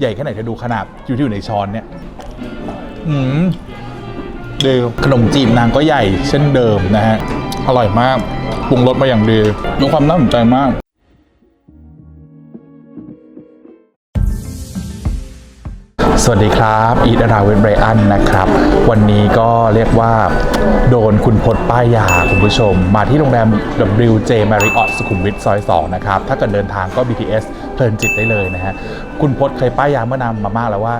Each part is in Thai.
ใหญ่แค่ไหนจะดูขนาดอยู่ที่อยู่ในช้อนเนี่ยอืมเดีขนมจีบนางก็ใหญ่เช่นเดิมนะฮะ อร่อยมากปรุงรสมาอย่างดีมีความน่าสนใจมากสวัสดีครับอีทราเวนเบรอันนะครับ วันนี้ก็เรียกว่า โดนคุณพศป้ายยาคุณผู้ชม มาที่โรงแรม WJ Marriott สุขุมวิทซอย 2 นะครับ ถ้าเกิดเดินทางก็ BTS เพลินจิตได้เลยนะฮะคุณพศเคยป้ายยาเมื่อนานมามากแล้วว่า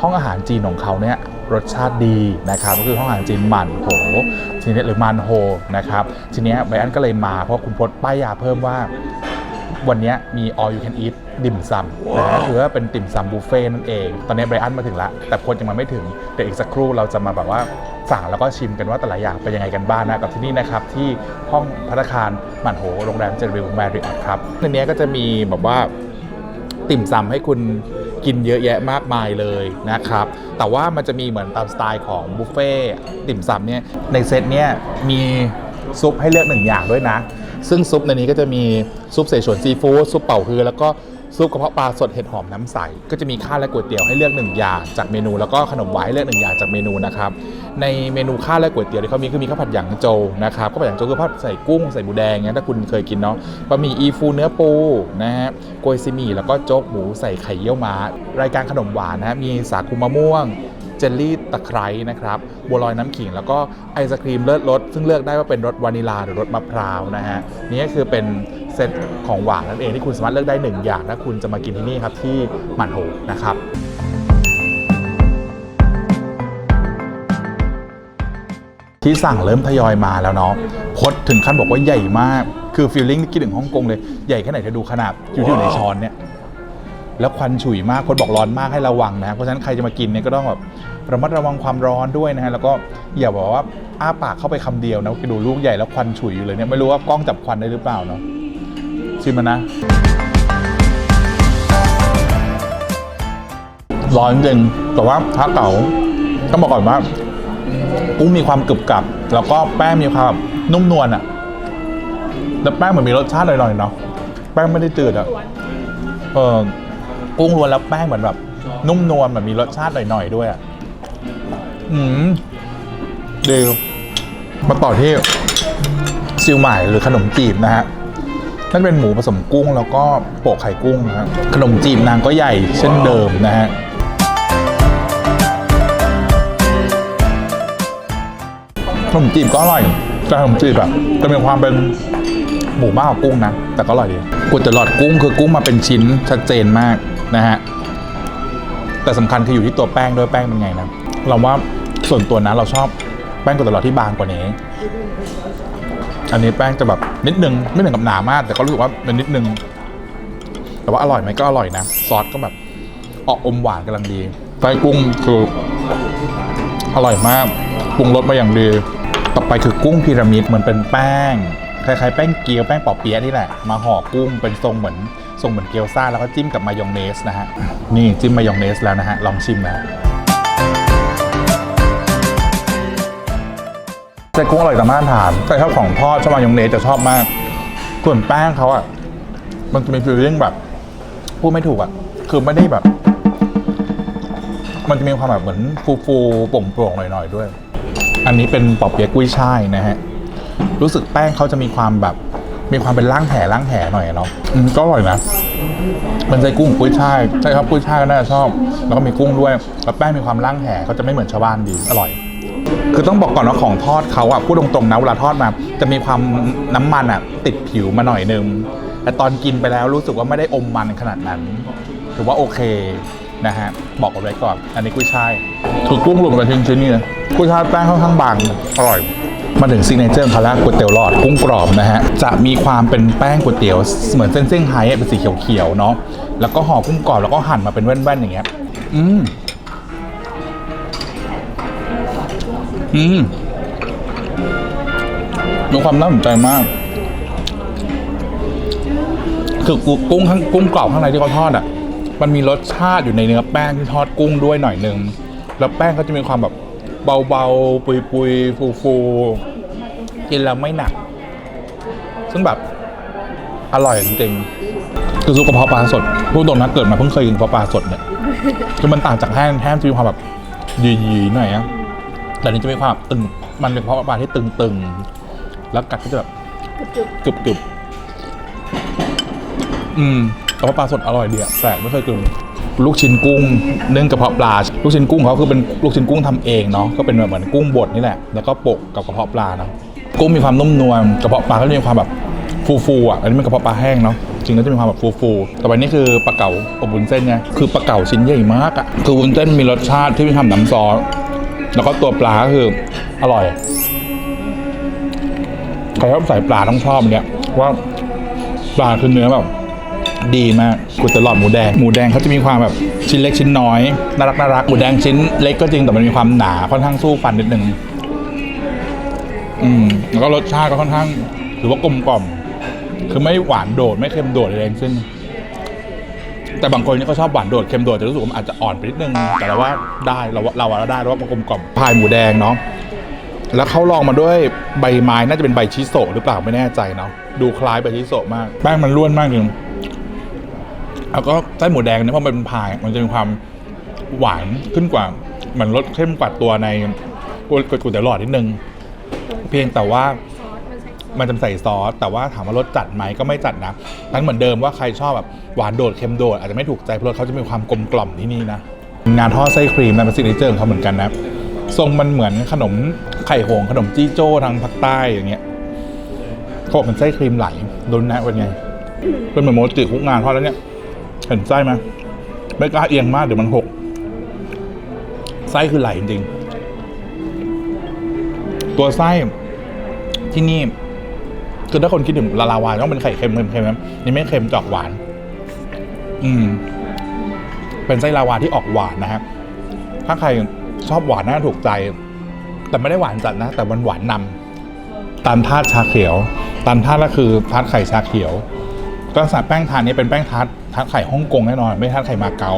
ห้องอาหารจีนของเขาเนี่ยรสชาติดีนะครับก็คือห้องอาหารจีนหมั่นโถทีนี้หรือมันโฮนะครับทีเนี้ยไบรอันก็เลยมาเพราะคุณพศป้ายยาเพิ่มว่าวันนี้มี all you can eat ดิมซัมนะฮะคือว่าเป็นติ่มซำบุฟเฟ่ต์นั่นเอง ตอนนี้ไบรอันมาถึงแล้วแต่คนยังมาไม่ถึงเดี๋ยวอีกสักครู่เราจะมาแบบว่าสั่งแล้วก็ชิมกันว่าแต่ละอย่างเป็นยังไงกันบ้างนะกับที่นี่นะครับ ที่ห้องพัตตาคารหมันโหโรงแรมเจริญแมริออทครับในนี้ก็จะมีแบบว่า ติ่มซำให้คุณกินเยอะแยะมากมายเลยนะครับ แต่ว่ามันจะมีเหมือนตามสไตล์ของบุฟเฟ่ติ่มซำเนี่ยในเซตเนี่ยมีซุปให้เลือกหนึ่งอย่างด้วยนะ ซึ่งซุปในนี้ก็จะมีซุปเสฉวนซีฟู้ดซุปเป่าฮือแล้วก็ ซุปกระเพาะปลาสดเห็ดหอมน้ำใส ก็จะมีข้าวและก๋วยเตี๋ยวให้เลือกหนึ่งอย่างจากเมนูแล้วก็ขนมหวานให้เลือกหนึ่งอย่างจากเมนูนะครับในเมนูข้าวและก๋วยเตี๋ยวที่เขามีคือมีข้าวผัดหยางโจนะครับข้าวผัดหยางโจคือผัดใส่กุ้งใส่หมูแดงเนี่ยถ้าคุณเคยกินเนาะบะหมี่อีฟูเนื้อปูนะฮะโกยซีหมี่แล้วก็โจ๊กหมูใส่ไข่เยี่ยวม้ารายการขนมหวานนะฮะมีสาคูมะม่วง เจลลี่ตะไคร้นะครับบัวลอยน้ำขิง แล้วก็ไอศครีมเลิศรสซึ่งเลือกได้ว่าเป็นรสวานิลาหรือรสมะพร้าวนะฮะนี่ก็คือเป็นเซตของหวานนั่นเองที่คุณสามารถเลือกได้หนึ่งอย่างถ้าคุณจะมากินที่นี่ครับที่หมันโหนะครับที่สั่งเริ่มทยอยมาแล้วเนาะพดถึงขั้นบอกว่าใหญ่มาก คือฟีลลิ่งที่คิดถึงฮ่องกงเลย ใหญ่แค่ไหนจะดูขนาดอยู่ที่อยู่ในช้อนเนี่ย แล้วควันฉุยมากคนบอกร้อนมากให้ระวังนะเพราะฉะนั้นใครจะมากินเนี่ยก็ต้องแบบระมัดระวังความร้อนด้วยนะฮะแล้วก็อย่าบอกว่าอ้าปากเข้าไปคำเดียวนะไปดูลูกใหญ่แล้วควันฉุยอยู่เลยเนี่ยไม่รู้ว่ากล้องจับควันได้หรือเปล่าเนาะชิมมันนะร้อนจริงแต่ว่าถ้าเก๋าต้องบอกก่อนว่ากุ้งมีความกรึบกรับ แล้วก็แป้งมีความนุ่มนวลอะแต่แป้งเหมือนมีรสชาติหน่อยๆเนาะแป้งไม่ได้จืดอะเออ กุ้งล้วนแล้วแป้งเหมือนแบบ นุ่มนวลเหมือนมีรสชาติหน่อยๆด้วยอะอืมเดียวมาต่อที่ซิวหมายหรือขนมจีบนะฮะนั่นเป็นหมูผสมกุ้งแล้วก็โปะไข่กุ้งนะฮะขนมจีบนางก็ใหญ่เช่นเดิมนะฮะขนมจีบก็อร่อยแต่ขนมจีบอะจะมีความเป็นหมูมากกว่ากุ้งนะ แต่ก็อร่อยดีก๋วยเตี๋ยวหลอดกุ้งคือกุ้งมาเป็นชิ้นชัดเจนมาก นะฮะแต่สำคัญคืออยู่ที่ตัวแป้งด้วยแป้งเป็นไงนะเราว่าส่วนตัวนะเราชอบแป้งก๋วยเตี๋ยวหลอดที่บางกว่านี้ อันนี้แป้งจะแบบนิดนึงไม่ถึงกับหนามาก แต่ก็รู้สึกว่าเป็นนิดนึง แต่ว่าอร่อยไหมก็อร่อยนะซอสก็แบบออกอมหวานกำลังดีไส้กุ้งคืออร่อยมากปรุงรสมาอย่างดีต่อไปคือกุ้งพีระมิดเหมือนเป็นแป้งคล้ายๆแป้งเกี๊ยวแป้งปอเปี๊ยะนี่แหละ มาห่อกุ้งเป็นทรงเหมือน ทรงเหมือนเกี๊ยวซ่าแล้วก็จิ้มกับมายองเนสนะฮะนี่จิ้มมายองเนสแล้วนะฮะลองชิมนะแต่กุ้งอร่อยตามมาตรฐานแต่ชอบของทอดชอบมายองเนสจะชอบมาก ส่วนแป้งเขาอะมันจะมีฟีลลิ่งแบบพูดไม่ถูกอะคือไม่ได้แบบ มันจะมีความแบบเหมือนฟูฟูโป่งโปร่งหน่อยๆด้วย อันนี้เป็นปอเปี๊ยะกุ้ยช่ายนะฮะรู้สึกแป้งเขาจะมีความแบบ มีความเป็นร่างแห่ร่างแห่หน่อยเนาะอืมก็อร่อยนะมันใช้กุ้งกุ้ยช่ายใช่ครับกุ้ยช่ายก็น่าจะชอบ แล้วก็มีกุ้งด้วยแล้วแป้งมีความร่างแห่เขาจะไม่เหมือนชาวบ้านดีอร่อย คือต้องบอกก่อนว่าของทอดเขาอะพูดตรงๆนะเวลาทอดมา จะมีความน้ำมันอะติดผิวมาหน่อยนึงแต่ตอนกินไปแล้วรู้สึกว่าไม่ได้อมมันขนาดนั้นถือว่าโอเคนะฮะบอกเอาไว้ก่อน อันนี้กุ้ยช่ายคือกุ้งรวมกันชิ้นๆนี่นะกุ้ยช่ายแป้งค่อนข้างบางอร่อย มาถึงซิกเนเจอร์เขาแล้วก๋วยเตี๋ยวหลอดกุ้งกรอบนะฮะ จะมีความเป็นแป้งก๋วยเตี๋ยวเหมือนเส้นเส้นไฮเป็นสีเขียวๆเนาะ แล้วก็ห่อกุ้งกรอบแล้วก็หั่นมาเป็นแว่นๆอย่างเงี้ย อืม อืม มีความน่าสนใจมาก คือกุ้งข้างกุ้งกรอบข้างในที่เขาทอดอะ มันมีรสชาติอยู่ในเนื้อแป้งที่ทอดกุ้งด้วยหน่อยนึง แล้วแป้งเขาจะมีความแบบ เบาๆ ปุยๆ ฟูๆ กินแล้วไม่หนัก ซึ่งแบบ อร่อยจริงๆคือซุปกระเพาะปลาสดพูดตรงนะเกิดมาเพิ่งเคยกินกระเพาะปลาสดเนี่ยคือมันต่างจากแห้งแห้งจะมีความแบบยีๆหน่อยนะแต่อันนี้จะมีความตึง มันเป็นกระเพราะปลาที่ตึงๆ แล้วกัดก็จะแบบจุบกรึบๆอืมกระเพาะปลาสดอร่อยดีอะแปลกไม่เคยกิน ลูกชิ้นกุ้งนึ่งกระเพาะปลา ลูกชิ้นกุ้งเขาคือเป็นลูกชิ้นกุ้งทำเองเนาะก็เป็นแบบเหมือนกุ้งบดนี่แหละแล้วก็โปะกับกระเพาะปลาเนาะกุ้งมีความนุ่มนวลกระเพาะปลาก็จะมีความแบบฟูๆอะอันนี้เป็นกระเพาะปลาแห้งเนาะจริงก็จะมีความแบบฟูๆแต่วันนี้คือปลาเก๋าอบวุ้นเส้นไงคือปลาเก๋าชิ้นใหญ่มากอะคือวุ้นเส้นมีรสชาติที่มีความน้ำซอสแล้วก็ตัวปลาก็คืออร่อยใครชอบใส่ปลาต้องชอบเนี้ยว่าปลาคือเนื้อแบบ ดีมากกุตลอดหมูแดงหมูแดงเขาจะมีความแบบชิ้นเล็กชิ้นน้อยน่ารักน่ารักหมูแดงชิ้นเล็กก็จริงแต่มันมีความหนาค่อนข้างสู้ฟันนิดนึงอืมแล้วก็รสชาติก็ค่อนข้างถือว่ากลมกล่อม คือไม่หวานโดดไม่เค็มโดดอะไรทั้งสิ้นแต่บางคนนี่เขาชอบหวานโดดเค็มโดดจะรู้สึกว่ามันอาจจะอ่อนไปนิดนึงแต่เราว่าได้เราว่าเราว่าได้เราว่ากลมกล่อมพายหมูแดงเนาะแล้วเขาลองมาด้วยใบไม้น่าจะเป็นใบชิโซหรือเปล่าไม่แน่ใจเนาะดูคล้ายใบชิโซมากแป้งมันร่วนมากจริง แล้วก็ไส้หมูแดงเนี่ยเพราะมันเป็นพายมันจะมีความหวานขึ้นกว่าเหมือนรสเข้มกว่าตัวในก๋วยเตี๋ยวหลอดนิดนึง เพียงแต่ว่ามันจะใส่ซอสแต่ว่าถามว่ารสจัดไหมก็ไม่จัดนะทั้งเหมือนเดิมว่าใครชอบแบบหวานโดดเค็มโดดอาจจะไม่ถูกใจเพราะรสเขาจะมีความกลมกล่อมที่นี่นะงานทอดไส้ครีมนะเป็นซิกเนเจอร์ของเขาเหมือนกันนะทรงมันเหมือนขนมไข่หงขนมจี้โจ้ทางภาคใต้อย่างเงี้ยเขาบอกเป็นไส้ครีมไหลรุนนะเป็นไงเป็นเหมือนโมจิคุกงานทอดแล้วเนี่ย เห็นไส้ไหมไม่กล้าเอียงมากเดี๋ยวมันหก ไส้คือไหลจริง ตัวไส้ที่นี่ คือถ้าคนคิดถึงลาลาวาต้องเป็นไข่เค็มเค็มๆนะนี่ไม่เค็มจอกหวาน อืม เป็นไส้ลาวาที่ออกหวานนะฮะถ้าใครชอบหวานน่าถูกใจ แต่ไม่ได้หวานจัดนะ แต่มันหวานนำตันทาดชาเขียวตันทาดก็คือทาดไข่ชาเขียว ก็สั่แป้งทานนี้เป็นแป้งทาดทาดไข่ฮ่องกงแน่นอน ไม่ทาดไข่มาเก๊า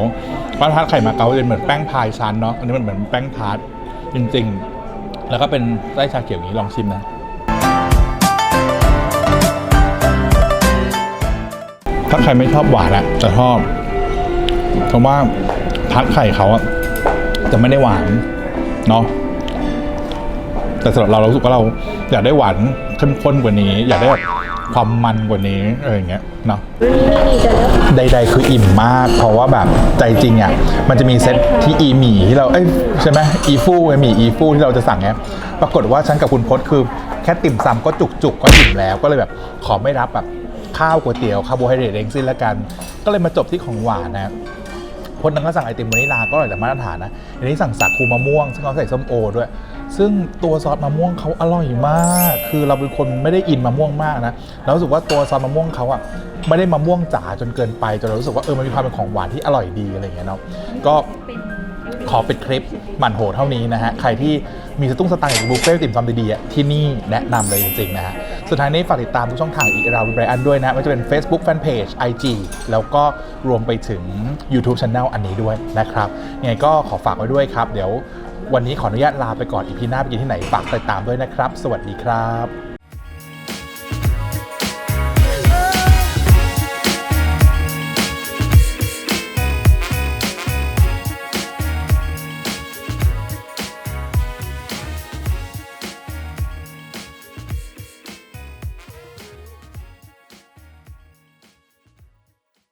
เพราะทาดไข่มาเก๊าจะเป็นเหมือนแป้งพายชั้นเนาะอันนี้มันเหมือนแป้งทาดจริง ๆ แล้วก็เป็นไส้ชาเขียวอย่างนี้ลองชิมนะถ้าใครไม่ชอบหวานอะจะชอบเพราะว่าทัดไข่เขาอะจะไม่ได้หวานเนาะแต่สำหรับเราเรารู้สึกว่าเราอยากได้หวานเข้มข้นกว่านี้ อยากได้แบบ ความมันกว่านี้อะไรอย่างเงี้ยเนาะนี่นี่จะแล้วใด ๆ คืออิ่มมาก เพราะว่าแบบใจจริงอะมันจะมีเซตที่อีหมี่ที่เราเอ้ยใช่ไหมอีฟูไอหมี่อีฟูที่เราจะสั่งเนี้ยปรากฏว่าฉันกับคุณพศคือแค่ติ่มซำก็จุกๆก็อิ่มแล้ว ก็เลยแบบขอไม่รับแบบข้าวก๋วยเตี๋ยวคาร์โบไฮเดรตเองสิ้นละกัน ก็เลยมาจบที่ของหวานนะคนนั้นก็สั่งไอติมวานิลาก็อร่อยแต่มาตรฐานนะอันนี้สั่งสาคูมะม่วงซึ่งเขาใส่ส้มโอด้วย ซึ่งตัวซอสมะม่วงเขาอร่อยมาก คือเราเป็นคนไม่ได้อินมะม่วงมากนะเรารู้สึกว่าตัวซอสมะม่วงเขาอะไม่ได้มะม่วงจ๋าจนเกินไปจนเรารู้สึกว่าเออมันมีความเป็นของหวานที่อร่อยดีอะไรอย่างเงี้ยเนาะก็ขอเป็นคลิปหมั่นโหเท่านี้นะฮะใครที่ มีสตุ้งสตางค์อย่างบุฟเฟ่ติ่มซำดีๆที่นี่แนะนำเลยจริงๆนะฮะสุดท้ายนี้ฝากติดตามทุกช่องทางอีราวิบรอันด้วยนะไม่ว่าจะเป็น Facebook Fanpage IG แล้วก็รวมไปถึง YouTube Channel อันนี้ด้วยนะครับยังไงก็ขอฝากไว้ด้วยครับ เดี๋ยววันนี้ขออนุญาตลาไปก่อนอีพีหน้าไปกินที่ไหนฝากติดตามด้วยนะครับ สวัสดีครับ